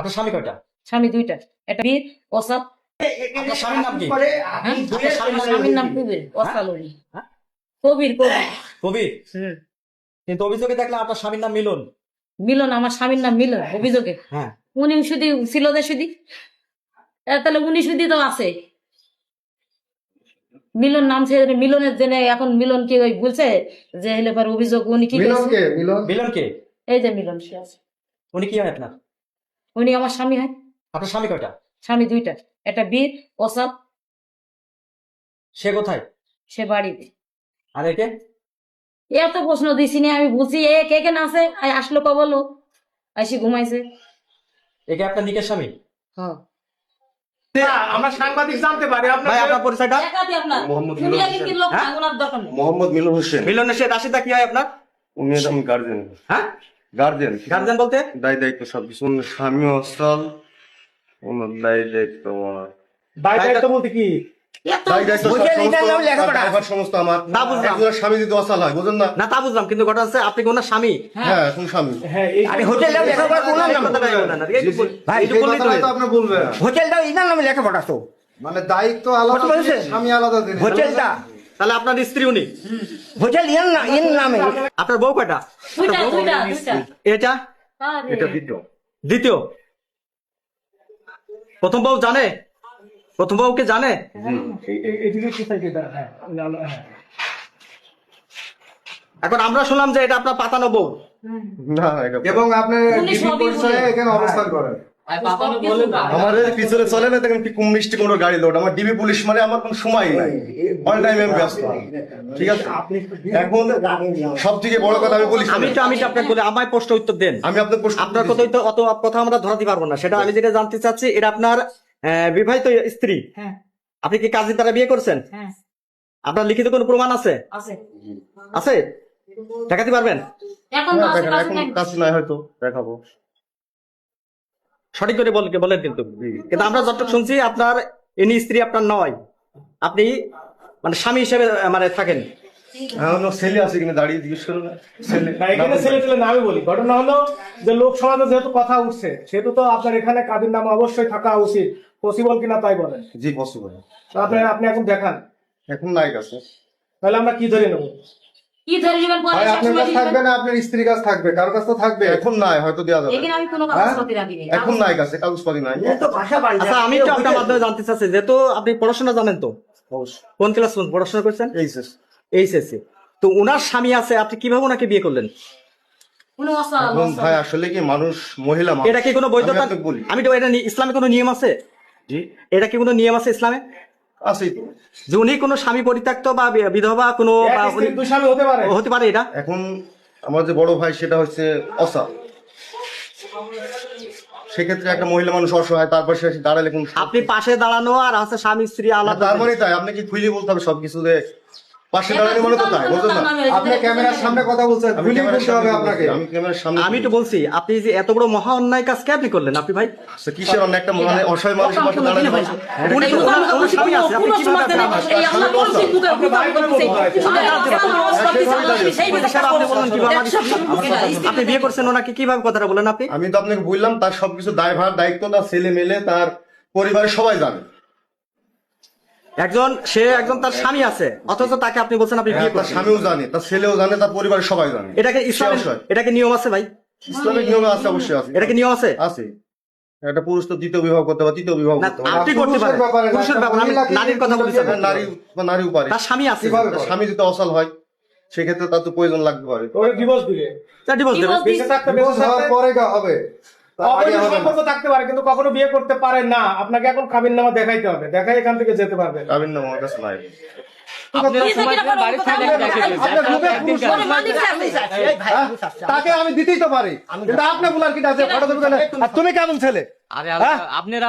আপনার স্বামী কয়টা? স্বামী দুইটা। একটা বীর ওসাদ আপনার স্বামীর নাম কি? হ্যাঁ? স্বামীর নাম স্বামীর নাম কবির ওসালুরি। কবির কবির। কবির? হুম। কিন্তু অভিযোগে দেখলে আপনার স্বামীর নাম মিলন। মিলন আমার স্বামীর নাম মিলন অভিযোগে। হ্যাঁ। উনি শুধু ছিল না শুধু? তাহলে উনি শুধু তো আছে। মিলন নাম ছে মিলনের জেনে এখন মিলন কি ওই বলছে? যে হলে পর অভিযোগ উনি কি মিলন কে? মিলন? মিলন কে? এই যে মিলন সে আছে। উনি কি হয় আপনার? উনি আমার স্বামী হয়? আপনার স্বামী কয়টা? স্বামী দুইটা। একটা বীর ওসাদ। সে কোথায়? সে বাড়িতে। আর একে? এত প্রশ্ন দিছি না আমি বলছি এ কে কে না আছে আই আসলো কবলো আইসি ঘুমাইছে। একে আপনার নিকের স্বামী? হ্যাঁ। আমরা সাংবাদিক জানতে পারি আপনার আপনার পরিচয়টা? মোহাম্মদ তুমি মিলন আগে কি লোক হ্যাঁ? মোহাম্মদ মিলন হোসেন। মিলনের সে রাশিদা কি হয় আপনার? উনি গার্জেন হ্যাঁ? গার্জেন গার্জেন বলতে? দায় দায়িত্ব সব কিছু স্বামী ওনার দায় দায়িত্ব আমার দায় দায়িত্ব বলতে কি? কিন্তু ঘটনা হচ্ছে আপনি ওনার স্বামী? হ্যাঁ। স্বামী। হ্যাঁ ইনার নামে লেখাপড়া তো। মানে দায়িত্ব আলাদা স্বামী হোটেলটা। তাহলে আপনার স্ত্রী উনি? হোটেল ইন না ইন নামে। আপনার বউ কয়টা? এটা? এটা দ্বিতীয় দ্বিতীয়। প্রথম বউ জানে? প্রথম বউকে জানে? এদিকে কোথায় যেটা হ্যাঁ হ্যাঁ। এখন আমরা শুনলাম যে এটা আপনার পাতানো বউ। না এবং আপনি। এখানে অবস্থান করেন। আমাদের পিছনে চলে না দেখেন কি কোনো গাড়ি লোড আমার ডিবি পুলিশ মানে আমার কোনো সময় নাই। অল টাইম আমি ব্যস্ত। ঠিক আছে? এখন সব থেকে বড় কথা আমি বলি আমি তো আমি আপনাকে বলি আমায় প্রশ্ন উত্তর দেন। আমি আপনার প্রশ্ন আপনার কথা তো অত কথা আমরা ধরাতে পারব না। সেটা আমি যেটা জানতে চাচ্ছি এটা আপনার আহ, বিবাহিত স্ত্রী। হ্যাঁ। আপনি কি কাজের দ্বারা বিয়ে করছেন? হ্যাঁ। আপনার লিখিত কোনো প্রমাণ আছে? আছে। আছে? দেখাতে পারবেন? এখন হ্যাঁ। কাছে নাই হয়তো। দেখাবো। সঠিক করে বল বলেন কিন্তু। কিন্তু আমরা যতটুকু শুনছি আপনার ইনি স্ত্রী আপনার নয়। আপনি মানে স্বামী হিসেবে মানে থাকেন। হ্যাঁ ছেলে আছে কিনা দাঁড়িয়ে জিজ্ঞেস করো না ছেলে না এখানে ছেলে ছেলে না বলি। ঘটনা হলো যে লোক সমাজে যেহেতু কথা উঠছে সেহেতু তো আপনার এখানে কাবির নাম অবশ্যই থাকা উচিত। পসিবল কিনা তাই বলেন। জি পসিবল আপনি আপনি এখন দেখান। এখন নাই কাছে। তাহলে আমরা কি ধরে নেব? কি ধরে নেবেন পরে ভাই আপনার কাছে থাকবে না? আপনার স্ত্রীর কাছে থাকবে? কারোর কাছে তো থাকবে? এখন নাই হয়তো দেওয়া যাবে। এখানে আমি কোনো হ্যাঁ? কাগজপত্র রাখিনি এখন নাই কাছে কাগজপাতি নাই। তো ভাষা বাড়ি আচ্ছা আমি তো আপনার মাধ্যমে জানতে চাচ্ছি যেহেতু আপনি পড়াশোনা জানেন তো? অবশ্যই। কোন ক্লাস পড়াশোনা করছেন? এই এইচএসসি। তো উনার স্বামী আছে আপনি কীভাবে ওনাকে বিয়ে করলেন? ভাই আসলে কি মানুষ মহিলা এটা কি কোনো বৈধতা? আমি বলি। আমি তো এটা ইসলামে কোনো নিয়ম আছে? জি। এটা কি কোনো নিয়ম আছে ইসলামে? যে উনি কোনো স্বামী পরিত্যক্ত বা বিধবা কোনো হতে পারে। এটা? এখন আমার যে বড় ভাই সেটা হচ্ছে অসা। সেক্ষেত্রে একটা মহিলা মানুষ অসহায় তারপর সে দাঁড়ালে কোন আপনি পাশে দাঁড়ানো আর হচ্ছে স্বামী স্ত্রী আলাদা তার মানে তাই। আপনি কি খুলে বলতে হবে সবকিছু যে পাশে দাঁড়ালে মানে তো তাই বুঝলেন না? আপনি ক্যামেরার সামনে কথা বলছেন আমি বলতে হবে আপনাকে। আমি ক্যামেরার সামনে আমি তো বলছি। আপনি যে এত বড় মহা অন্যায় কাজ কে আপনি করলেন? আপনি ভাই আচ্ছা, কিসের অন্য একটা মানে অসহায় পাশে ভাই উনি তো স্বামী আছে আপনি বিয়ে করছেন ওনাকে কীভাবে কথাটা বলেন আপনি? আমি তো আপনাকে বললাম তার সবকিছু দায়ভার দায়িত্ব তার ছেলে মেলে তার পরিবারের সবাই জানে। একজন সে একজন তার স্বামী আছে অথচ তাকে আপনি বলছেন আপনি বিয়ে হ্যাঁ, তার স্বামীও জানে তার ছেলেও জানে তার পরিবারের সবাই জানে। এটাকে ইসলাম। এটাকে নিয়ম আছে ভাই? ইসলামিক নিয়মে আছে অবশ্যই আছে। এটাকে নিয়ম আছে? আছে। একটা পুরুষ তো দ্বিতীয় বিবাহ করতে পারে তৃতীয় বিবাহ করতে পারে। আপনি করতে পারেন। পুরুষের ব্যাপারে আমি নারীর কথা বলছি নারী বা নারীও পারে তার স্বামী আছে। তার স্বামী যদি অসল হয় সেক্ষেত্রে তার তো প্রয়োজন লাগতে পারে। ওরে ডিভোর্স দিলে তার ডিভোর্স Divorce বেঁচে থাকতে বেঁচে থাকতে পরে হবে। সম্পর্ক থাকতে পারে কিন্তু কখনো বিয়ে করতে পারে না। আপনাকে এখন নামা দেখাইতে হবে। দেখাই এখান থেকে যেতে পারবে কাবিন নামা আমার কাছে নাই আপনার হ্যাঁ? তাকে আমি দিতেই তো পারি। কিন্তু আপনি কি আছে? ফটো তুমি কেমন ছেলে? আরে হ্যাঁ? আপনারা